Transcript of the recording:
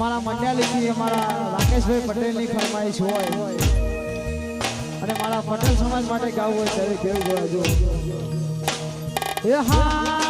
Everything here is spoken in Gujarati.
અમારા મંડ્યાલીથી અમારા રાકેશભાઈ પટેલની ફરમાઈશ હોય. અને મારા પટેલ સમાજ માટે ગાવું હોય ત્યારે કેવું જોવા જો હા!